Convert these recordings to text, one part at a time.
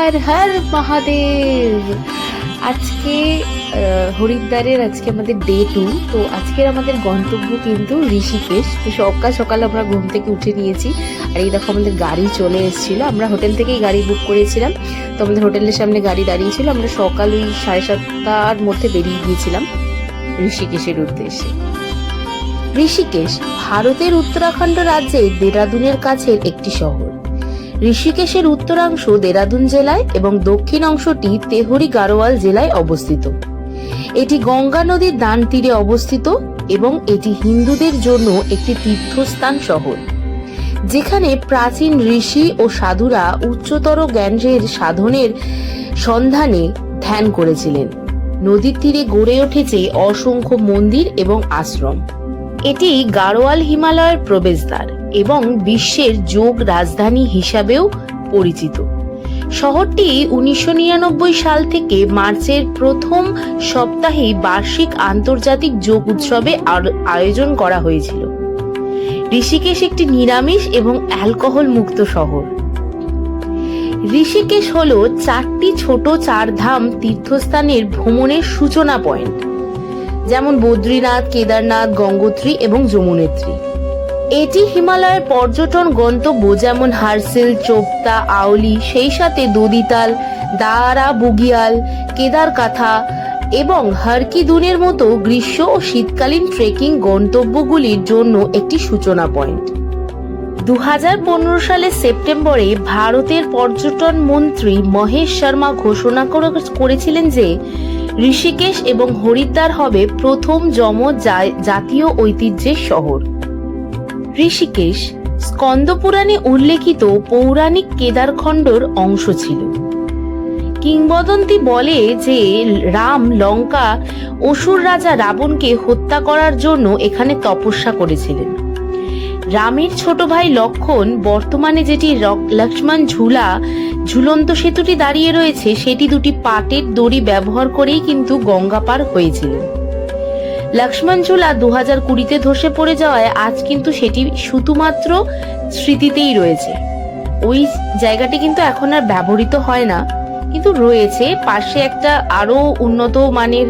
হর হর মহাদেব। আজকে হরিদ্বারের আজকে আমাদের ডে টু তো আজকের আমাদের গন্তব্য কিন্তু ঋষিকেশ। তো সকাল সকাল আমরা ঘুম থেকে উঠে নিয়েছি। আর এই দেখো আমাদের গাড়ি চলে এসেছিল। আমরা হোটেল থেকেই গাড়ি বুক করেছিলাম। তো আমাদের হোটেলের সামনে গাড়ি দাঁড়িয়েছিল আমরা সকাল ওই সাড়ে সাতটার মধ্যে বেরিয়ে গিয়েছিলাম ঋষিকেশের উদ্দেশ্যে। ঋষিকেশ, ভারতের উত্তরাখণ্ড রাজ্যে দেরাদুনের কাছের একটি শহর। ঋষিকেশের উত্তরাংশ দেরাদুন জেলায় এবং দক্ষিণ অংশটি তেহরি গারোয়াল জেলায় অবস্থিত। এটি গঙ্গা নদীর ডান তীরে অবস্থিত এবং এটি হিন্দুদের জন্য একটি তীর্থস্থান শহর। যেখানে প্রাচীন ঋষি ও সাধুরা উচ্চতর জ্ঞানের সাধনের সন্ধানে ধ্যান করেছিলেন। নদীর তীরে গড়ে উঠেছে অসংখ্য মন্দির এবং আশ্রম। এটি গাড়োয়াল হিমালয়ের প্রবেশদ্বার। এবং বিশ্বের যোগ রাজধানী হিসাবেও পরিচিত। শহরটি উনিশশো নিরানব্বই সাল থেকে মার্চের প্রথম সপ্তাহে বার্ষিক আন্তর্জাতিক যোগ উৎসবে আয়োজন করা হয়েছিল। ঋষিকেশ একটি নিরামিষ এবং অ্যালকোহল মুক্ত শহর। ঋষিকেশ হল চারটি ছোট চারধাম তীর্থস্থানের ভ্রমণের সূচনা পয়েন্ট। যেমন বদ্রীনাথ, কেদারনাথ, গঙ্গোত্রী এবং যমুনেত্রী। এটি হিমালয়ের পর্যটন গন্তব্য, যেমন হারসিল, চোপতা আউলি সেই সাথে দদিতাল দারা বুগিয়াল, কেদারকাথা এবং হারকিদুনের মতো গ্রীষ্ম ও শীতকালীন ট্রেকিং গন্তব্যগুলির জন্য একটি সূচনা পয়েন্ট দু হাজার পনেরো সালের সেপ্টেম্বরে ভারতের পর্যটন মন্ত্রী মহেশ শর্মা ঘোষণা করেছিলেন যে ঋষিকেশ এবং হরিদ্বার হবে প্রথম যম জাতীয় ঐতিহ্যের শহর। ঋষিকেশ স্কন্দপুরাণে উল্লেখিত পৌরাণিক কেদারখণ্ডর অংশ ছিল। কিংবদন্তি বলে যে, রাম লঙ্কা অসুর রাজা রাবণকে হত্যা করার জন্য এখানে তপস্যা করেছিলেন। রামের ছোট ভাই লক্ষণ বর্তমানে যেটি লক্ষ্মণ ঝুলা ঝুলন্ত সেতুটি দাঁড়িয়ে রয়েছে, সেটি দুটি পাটের দড়ি ব্যবহার করেই কিন্তু গঙ্গা পার হয়েছিলেন। লক্ষ্মণ ঝুলা দু হাজার কুড়িতে ধসে পড়ে যাওয়ায় আজ কিন্তু সেটি শুধুমাত্র স্মৃতিতেই রয়েছে। ওই জায়গাটি কিন্তু এখন আর ব্যবহৃত হয় না, কিন্তু রয়েছে। পাশে একটা আরও উন্নত মানের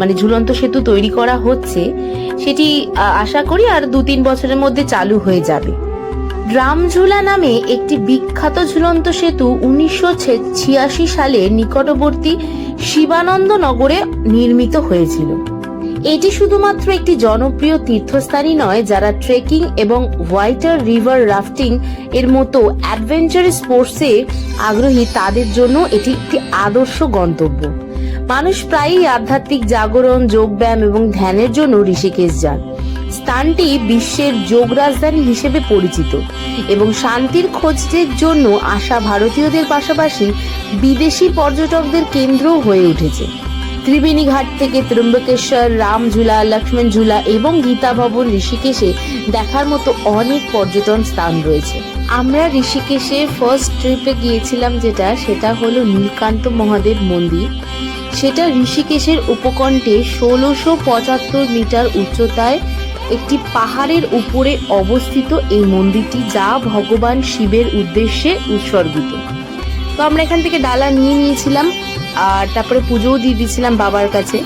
মানে ঝুলন্ত সেতু তৈরি করা হচ্ছে। সেটি আশা করি আর দু তিন বছরের মধ্যে চালু হয়ে যাবে। রামঝুলা নামে একটি বিখ্যাত ঝুলন্ত সেতু উনিশশো ছিয়াশি সালে নিকটবর্তী শিবানন্দ নগরে নির্মিত হয়েছিল। এটি শুধুমাত্র একটি জনপ্রিয় তীর্থস্থানই নয়, যারা ট্রেকিং এবং হোয়াইটার রিভার রাফটিং এর মতো অ্যাডভেঞ্চার স্পোর্টসে আগ্রহী, তাদের জন্য এটি একটি আদর্শ গন্তব্য। মানুষ প্রায়ই আধ্যাত্মিক জাগরণ, যোগব্যায়াম এবং ধ্যানের জন্য ঋষিকেশ যান। স্থানটি বিশ্বের যোগ রাজধানী হিসেবে পরিচিত এবং শান্তির খোঁজের জন্য আসা ভারতীয়দের পাশাপাশি বিদেশি পর্যটকদের কেন্দ্রও হয়ে উঠেছে। ত্রিবেণী ঘাট থেকে ত্রম্বকেশ্বর, রামঝুলা লক্ষ্মণ ঝুলা এবং গীতা ভবন ঋষিকেশে দেখার মতো অনেক পর্যটন স্থান রয়েছে। আমরা ঋষিকেশে ফার্স্ট ট্রিপে গিয়েছিলাম যেটা, সেটা হলো নীলকান্ত মহাদেব মন্দির। সেটা ঋষিকেশের উপকণ্ঠে ষোলোশো পঁচাত্তর মিটার উচ্চতায় একটি পাহাড়ের উপরে অবস্থিত এই মন্দিরটি যা ভগবান শিবের উদ্দেশ্যে উৎসর্গিত। তো আমরা এখান থেকে ডালা নিয়ে নিয়েছিলাম। আর তারপরে পুজোও দিয়ে দিয়েছিলাম বাবার কাছে।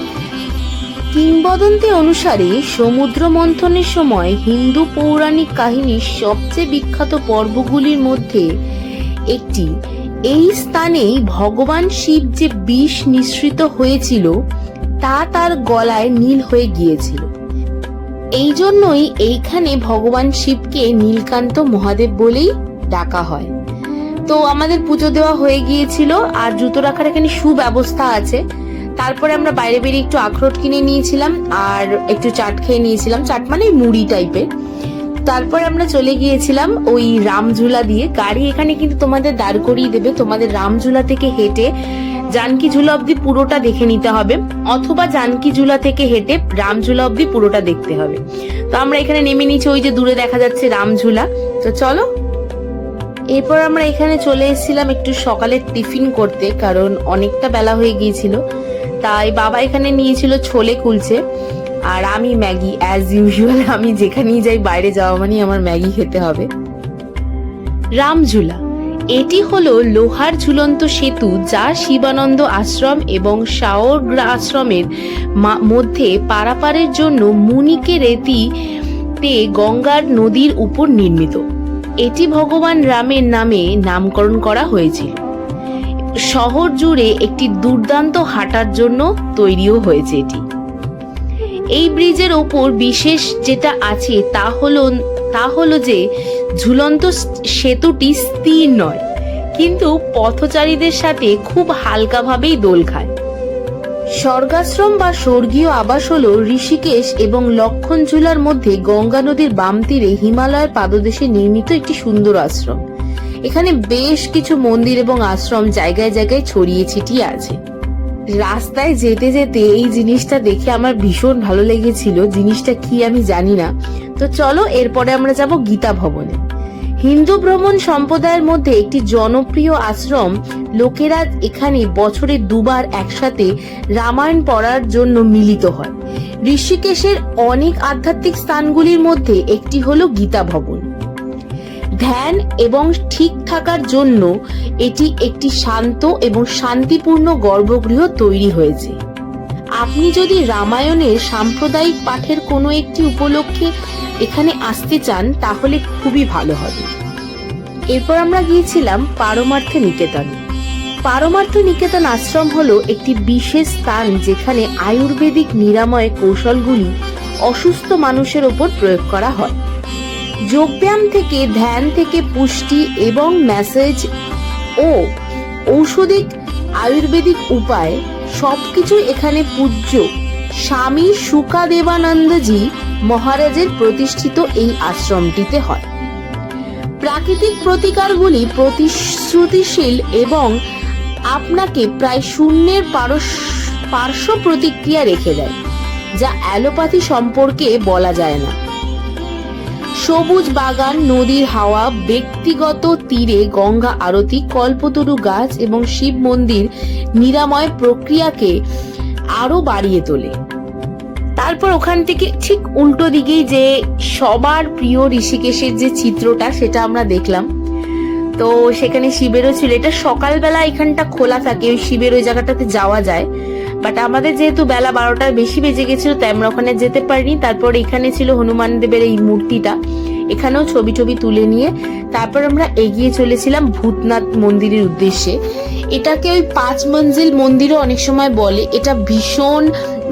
কিংবদন্তি অনুসারে সমুদ্র মন্থনের সময় হিন্দু পৌরাণিক কাহিনীর সবচেয়ে বিখ্যাত পর্বগুলির মধ্যে একটি। এই স্থানেই ভগবান শিব যে বিষ নিঃসৃত হয়েছিল, তা তার গলায় নীল হয়ে গিয়েছিল। এই জন্যই এইখানে ভগবান শিবকে নীলকান্ত মহাদেব বলেই ডাকা হয়। তো আমাদের পুজো দেওয়া হয়ে গিয়েছিল, আর জুতো রাখার এখানে সুব্যবস্থা আছে। তারপরে আমরা বাইরে বেরিয়ে একটু আখরোট কিনে নিয়েছিলাম, আর একটু চাট খেয়ে নিয়েছিলাম, চাট মানে মুড়ি টাইপের। তারপর আমরা চলে গিয়েছিলাম ওই রামঝুলা দিয়ে। গাড়ি এখানে কিন্তু তোমাদের দাঁড় করিয়ে দেবে, তোমাদের রামঝুলা থেকে হেঁটে জানকি ঝুলা অব্দি পুরোটা দেখে নিতে হবে, অথবা জানকি ঝুলা থেকে হেঁটে রামঝুলা অব্দি পুরোটা দেখতে হবে। তো আমরা এখানে নেমে নিচ্ছি ওই যে দূরে দেখা যাচ্ছে রামঝুলা। তো চলো এরপর আমরা এখানে চলে এসেছিলাম একটু সকালের টিফিন করতে, কারণ অনেকটা বেলা হয়ে গিয়েছিল। তাই বাবা এখানে নিয়েছিল ছোলে কুলচে, আর আমি ম্যাগি অ্যাজ ইউজুয়াল আমি যেখানেই যাই বাইরে যাওয়া মানে আমার ম্যাগি খেতে হবে। রামঝুলা, এটি হলো লোহার ঝুলন্ত সেতু যা শিবানন্দ আশ্রম এবং শাওর আশ্রমের মধ্যে পারাপারের জন্য মুনিকে রেতি তে গঙ্গার নদীর উপর নির্মিত। এটি ভগবান রামের নামে নামকরণ করা হয়েছিল। শহর জুড়ে একটি দুর্দান্ত হাঁটার জন্য তৈরিও হয়েছে এটি। এই ব্রিজের ওপর বিশেষ যেটা আছে তা হলো তা হলো যে ঝুলন্ত সেতুটি স্থির নয়, কিন্তু পথচারীদের সাথে খুব হালকাভাবেই দোল খায়। স্বর্গাশ্রম বা স্বর্গীয় আবাস হল ঋষিকেশ এবং লক্ষণ ঝুলার মধ্যে গঙ্গা নদীর বাম তীরে হিমালয়ের পাদদেশে নির্মিত একটি সুন্দর আশ্রম। এখানে বেশ কিছু মন্দির এবং আশ্রম জায়গায় জায়গায় ছড়িয়ে ছিটিয়ে আছে। রাস্তায় যেতে যেতে এই জিনিসটা দেখে আমার ভীষণ ভালো লেগেছিল। জিনিসটা কি আমি জানি না। তো চলো এরপরে আমরা যাব গীতা ভবনে। হিন্দু ভ্রমণ সম্প্রদায়ের মধ্যে একটি জনপ্রিয় আশ্রম, লোকেরা এখানে বছরে দুবার একসাথে রামায়ণ পড়ার জন্য মিলিত হয়। ঋষিকেশের অনেক আধ্যাত্মিক স্থানগুলির মধ্যে একটি হল গীতা ভবন। ধ্যান এবং ঠিক থাকার জন্য এটি একটি শান্ত এবং শান্তিপূর্ণ গর্ভগৃহ তৈরি হয়েছে। আপনি যদি রামায়ণের সাম্প্রদায়িক পাঠের কোনো একটি উপলক্ষে এখানে আসতে চান, তাহলে খুবই ভালো হবে। এরপর আমরা গিয়েছিলাম পারমার্থ নিকেতন। পারমার্থ নিকেতন আশ্রম হলো একটি বিশেষ স্থান যেখানে আয়ুর্বেদিক নিরাময় কৌশলগুলি অসুস্থ মানুষের ওপর প্রয়োগ করা হয়। যোগব্যায়াম থেকে ধ্যান থেকে পুষ্টি এবং ম্যাসেজ ও ঔষধিক আয়ুর্বেদিক উপায় সবকিছু এখানে পূজ্য। স্বামী সুকাদেবানন্দজি মহারাজের প্রতিষ্ঠিত এই আশ্রমটিতে হয়। প্রাকৃতিক প্রতিকারগুলি প্রতিশ্রুতিশীল এবং আপনাকে প্রায় শূন্যের পার্শ্ব প্রতিক্রিয়া রেখে দেয়, যা অ্যালোপ্যাথি সম্পর্কে বলা যায় না। সবুজ বাগান, নদীর হাওয়া, ব্যক্তিগত তীরে গঙ্গা আরতি, কল্পতরু গাছ এবং শিব মন্দির নিরাময় প্রক্রিয়াকে আরও বাড়িয়ে তোলে। তারপর ওখান থেকে ঠিক উল্টো দিকেই যে সবার প্রিয় ঋষিকেশের যে চিত্রটা, সেটা আমরা দেখলাম। তো সেখানে শিবেরও ছিল। এটা সকালবেলা এখানটা খোলা থাকে, ওই শিবের ওই জায়গাটাতে যাওয়া যায়। বাট আমাদের যেহেতু বেলা বারোটার বেশি বেজে গেছিল তাই আমরা ওখানে যেতে পারিনি। তারপর এখানে ছিল হনুমান দেবের এই মূর্তিটা। এখানেও ছবি টবি তুলে নিয়ে তারপর আমরা এগিয়ে চলেছিলাম ভূতনাথ মন্দিরের উদ্দেশ্যে। এটাকে ওই পাঁচ মঞ্জিল মন্দিরও অনেক সময় বলে। এটা ভীষণ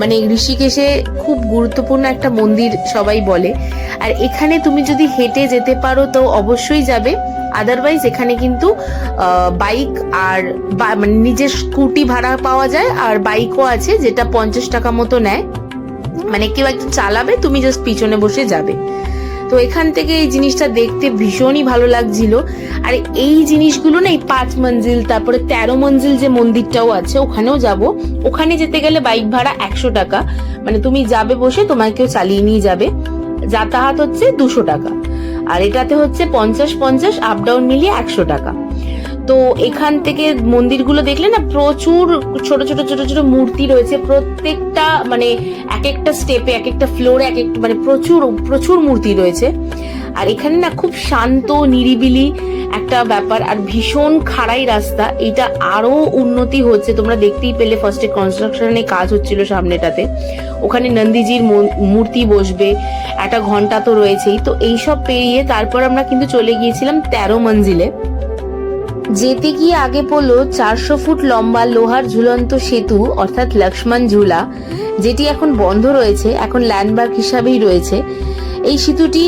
মানে ঋষিকেশে খুব গুরুত্বপূর্ণ একটা মন্দির সবাই বলে। আর এখানে তুমি যদি হেঁটে যেতে পারো তো অবশ্যই যাবে। আদারওয়াইজ এখানে কিন্তু বাইক আর মানে নিজের স্কুটি ভাড়া পাওয়া যায় আর বাইকও আছে যেটা পঞ্চাশ টাকা মতো নেয়। মানে কেউ একজন চালাবে, তুমি জাস্ট পিছনে বসে যাবে। তো এখান থেকে এই জিনিসটা দেখতে ভীষণই ভালো লাগছিল। আর এই জিনিসগুলো না, এই পাঁচ মঞ্জিল, তারপরে তেরো মঞ্জিল যে মন্দিরটাও আছে, ওখানেও যাব। ওখানে যেতে গেলে বাইক ভাড়া একশো টাকা। মানে তুমি যাবে বসে তোমায় কেউ চালিয়ে নিয়ে যাবে। যাতায়াত হচ্ছে দুশো টাকা। আর এটাতে হচ্ছে পঞ্চাশ পঞ্চাশ আপ ডাউন মিলিয়ে একশো টাকা। তো এখান থেকে মন্দিরগুলো দেখলে না প্রচুর ছোট ছোট ছোট ছোট মূর্তি রয়েছে। প্রত্যেকটা মানে এক একটা স্টেপে এক একটা ফ্লোরে এক একটা মানে প্রচুর প্রচুর মূর্তি রয়েছে। আর এখানে না খুব শান্ত, নিরিবিলি একটা ব্যাপার। আর ভীষণ খাড়াই রাস্তা। এটা আরও উন্নতি হচ্ছে। তোমরা দেখতেই পেলে ফার্স্টে কনস্ট্রাকশনে কাজ হচ্ছিল সামনেটাতে। ওখানে নন্দীজির মূর্তি বসবে। একটা ঘণ্টা তো রয়েছেই। তো এইসব পেরিয়ে তারপর আমরা কিন্তু চলে গিয়েছিলাম তেরো মঞ্জিলে। যেতে গিয়ে আগে পড়ল চারশো ফুট লম্বা লোহার ঝুলন্ত সেতু, অর্থাৎ লক্ষ্মণ ঝুলা, যেটি এখন বন্ধ রয়েছে, এখন ল্যান্ডমার্ক হিসাবেই রয়েছে। এই সেতুটি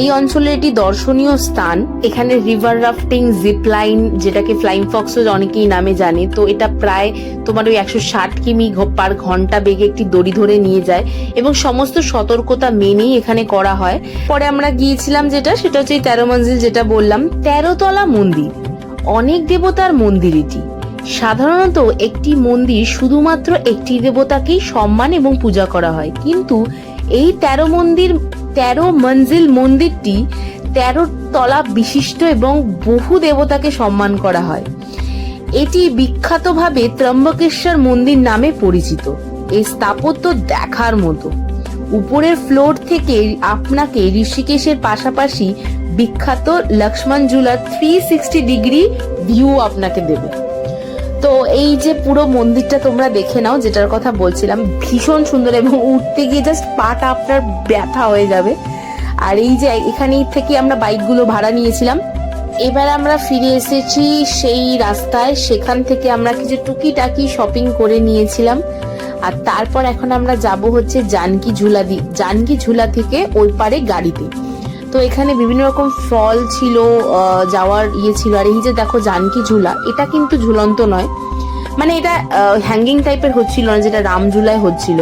এই অঞ্চলের একটি দর্শনীয় স্থান। এখানে রিভার রাফটিং জিপ লাইন যেটাকে ফ্লাইং ফক্সও অনেকেই নামে জানে। তো এটা প্রায় তোমার ওই একশো ষাট কিমি পার ঘণ্টা বেগে একটি দড়ি ধরে নিয়ে যায় এবং সমস্ত সতর্কতা মেনেই এখানে করা হয়। পরে আমরা গিয়েছিলাম যেটা, সেটা হচ্ছে তেরো মঞ্জিল যেটা বললাম, তেরোতলা মন্দির। অনেক দেবতার মন্দির এটি। সাধারণত একটি মন্দির শুধুমাত্র একটি দেবতাকেই সম্মান এবং পূজা করা হয়। কিন্তু এই তেরো মন্দির, তেরো মঞ্জিল মন্দিরটি তেরো তলা বিশিষ্ট এবং বহু দেবতাকে সম্মান করা হয়। এটি বিখ্যাতভাবে ত্রম্বকেশ্বর মন্দির নামে পরিচিত। এই স্থাপত্য দেখার মতো। উপরের ফ্লোর থেকে আপনাকে ঋষিকেশের পাশাপাশি বিখ্যাত Lakshman Jhula three sixty degree view আপনাকে দেবে। তো এই যে পুরো মন্দিরটা তোমরা দেখে নাও, যেটার কথা বলছিলাম, ভীষণ সুন্দর এবং উঠতে গিয়ে জাস্ট পাটা আপনার ব্যথা হয়ে যাবে। আর এই যে এখানে থেকে আমরা বাইকগুলো ভাড়া নিয়েছিলাম। এবার আমরা ফিরে এসেছি সেই রাস্তায়, সেখান থেকে আমরা কিছু টুকিটাকি শপিং করে নিয়েছিলাম। আর তারপর এখন আমরা যাব হচ্ছে জানকি ঝুলা দি জানকি ঝুলা থেকে ওই পারে গাড়িতে। তো এখানে বিভিন্ন রকম ফল ছিল যাওয়ার ইয়ে ছিল। আর এই যে দেখো জানকি ঝুলা, এটা কিন্তু ঝুলন্ত নয়। মানে এটা হ্যাঙ্গিং টাইপের হচ্ছিল না, যেটা রাম ঝুলায় হচ্ছিল।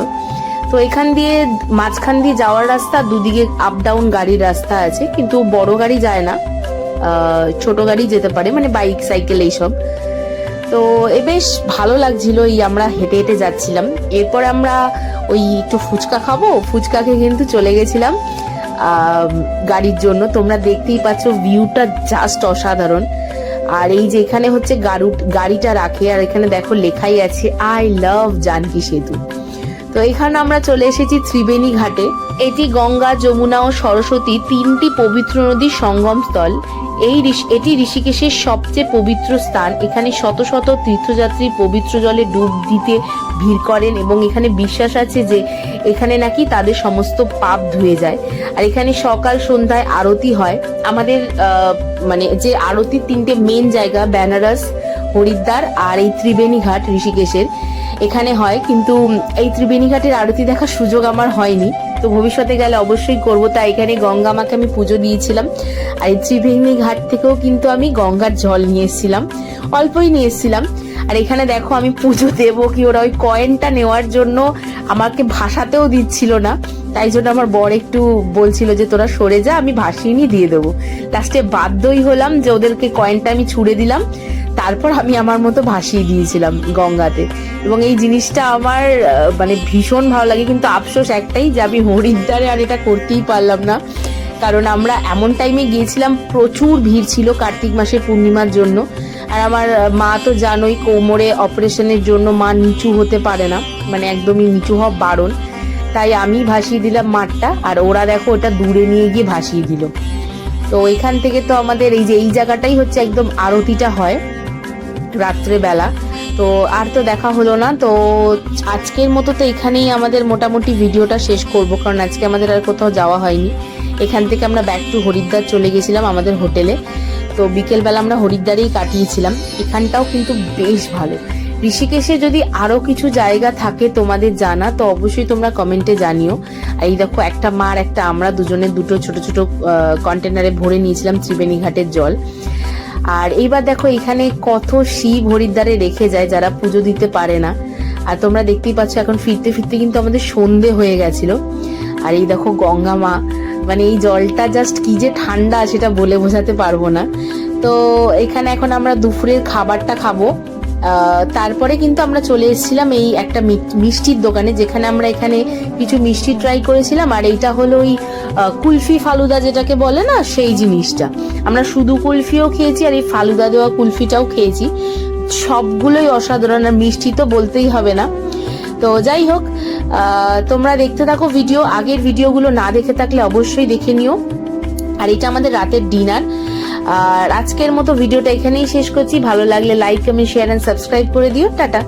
তো এখান দিয়ে মাঝখান দিয়ে যাওয়ার রাস্তা, দুদিকে আপ ডাউন গাড়ির রাস্তা আছে। কিন্তু বড় গাড়ি যায় না ছোট গাড়ি যেতে পারে মানে বাইক সাইকেল এইসব। তো এ বেশ ভালো লাগছিল, এই আমরা হেঁটে হেঁটে যাচ্ছিলাম। এরপর আমরা ওই একটু ফুচকা খাব ফুচকা খেয়ে কিন্তু চলে গেছিলাম গাড়ির জন্য। তোমরা দেখতেই পাচ্ছ, ভিউটা জাস্ট অসাধারণ। আর এই যে এখানে হচ্ছে গাড়ু গাড়িটা রাখে, আর এখানে দেখো লেখাই আছে আই লাভ জানকি সেতু। তো এখানে আমরা চলে এসেছি ত্রিবেণী ঘাটে। এটি গঙ্গা, যমুনা ও সরস্বতী তিনটি পবিত্র নদীর সঙ্গম স্থল। এই এটি ঋষিকেশের সবচেয়ে পবিত্র স্থান। এখানে শত শত তীর্থযাত্রী পবিত্র জলে ডুব দিতে ভিড় করেন এবং এখানে বিশ্বাস আছে যে এখানে নাকি তাদের সমস্ত পাপ ধুয়ে যায়। আর এখানে সকাল সন্ধ্যায় আরতি হয়। আমাদের মানে যে আরতির তিনটে মেন জায়গা, বেনারস, হরিদ্বার আর এই ত্রিবেণী ঘাট ঋষিকেশের। এখানে হয়, কিন্তু এই ত্রিবেণী ঘাটের আরতি দেখার সুযোগ আমার হয়নি। তো ভবিষ্যতে গেলে অবশ্যই করব, তাই এখানে গঙ্গা মাকে আমি পুজো দিয়েছিলাম। আর এই ত্রিবেণী ঘাট থেকেও কিন্তু আমি গঙ্গার জল নিয়ে এসেছিলাম। অল্পই নিয়ে এসেছিলাম। আর এখানে দেখো আমি পুজো দেবো কি, ওরা ওই কয়েনটা নেওয়ার জন্য আমাকে ভাসাতেও দিচ্ছিল না। তাই জন্য আমার বর একটু বলছিল যে, তোরা সরে যা, আমি ভাসিয়ে নিয়ে দিয়ে দেবো। লাস্টে বাধ্যই হলাম যে, ওদেরকে কয়েনটা আমি ছুড়ে দিলাম। তারপর আমি আমার মতো ভাসিয়ে দিয়েছিলাম গঙ্গাতে। এবং এই জিনিসটা আমার মানে ভীষণ ভালো লাগে, কিন্তু আফসোস একটাই যে আমি হরিদ্বারে আর এটা করতেই পারলাম না। কারণ আমরা এমন টাইমে গিয়েছিলাম, প্রচুর ভিড় ছিল কার্তিক মাসের পূর্ণিমার জন্য। আর আমার মা তো জানোই কোমরে অপারেশনের জন্য মা নিচু হতে পারে না মানে একদমই নিচু হওয়া বারণ। তাই আমি ভাসিয়ে দিলাম মাঠটা, আর ওরা দেখো ওটা দূরে নিয়ে গিয়ে ভাসিয়ে দিল। তো এখান থেকে তো আমাদের এই যে, এই জায়গাটাই হচ্ছে একদম আরতিটা হয়। রাত্রেবেলা। তো আর তো দেখা হলো না, তো আজকের মতো তো এখানেই আমাদের মোটামুটি ভিডিওটা শেষ করব, কারণ আজকে আমাদের আর কোথাও যাওয়া হয়নি। এখান থেকে আমরা ব্যাক টু হরিদ্বার চলে গেছিলাম আমাদের হোটেলে। তো বিকেলবেলা আমরা হরিদ্বারেই কাটিয়েছিলাম। এখানটাও কিন্তু বেশ ভালো। ঋষিকেশে যদি আরও কিছু জায়গা থাকে তোমাদের জানা, তো অবশ্যই তোমরা কমেন্টে জানিও। এই দেখো, একটা মার একটা আমরা দুজনে দুটো ছোট ছোট কন্টেনারে ভরে নিয়েছিলাম ত্রিবেণী ঘাটের জল। আর এইবার দেখো এখানে কত শিব হরিদ্বারে রেখে যায় যারা পুজো দিতে পারে না। আর তোমরা দেখতেই পাচ্ছ এখন ফিরতে ফিরতে কিন্তু আমাদের সন্ধে হয়ে গেছিল। আর এই দেখো গঙ্গা মা মানে এই জলটা জাস্ট কি যে ঠান্ডা সেটা বলে বোঝাতে পারব না। তো এখানে এখন আমরা দুপুরের খাবারটা খাব। তারপরে কিন্তু আমরা চলে এসেছিলাম এই একটা মিষ্টির দোকানে, যেখানে আমরা এখানে কিছু মিষ্টি ট্রাই করেছিলাম, আর এইটা হলো ওই কুলফি ফালুদা যেটাকে বলে না, সেই জিনিসটা। আমরা শুধু কুলফিও খেয়েছি, আর এই ফালুদা দেওয়া কুলফিটাও খেয়েছি। সবগুলোই অসাধারণ, আর মিষ্টি তো বলতেই হবে না। তো যাই হোক তোমরা দেখতে থাকো ভিডিও আগের ভিডিওগুলো না দেখে থাকলে অবশ্যই দেখে নিও। আর এটা আমাদের রাতের ডিনার আর আজকের মতো ভিডিওটা এখানেই শেষ করছি। ভালো লাগলে like comment share and subscribe করে দিও। টাটা।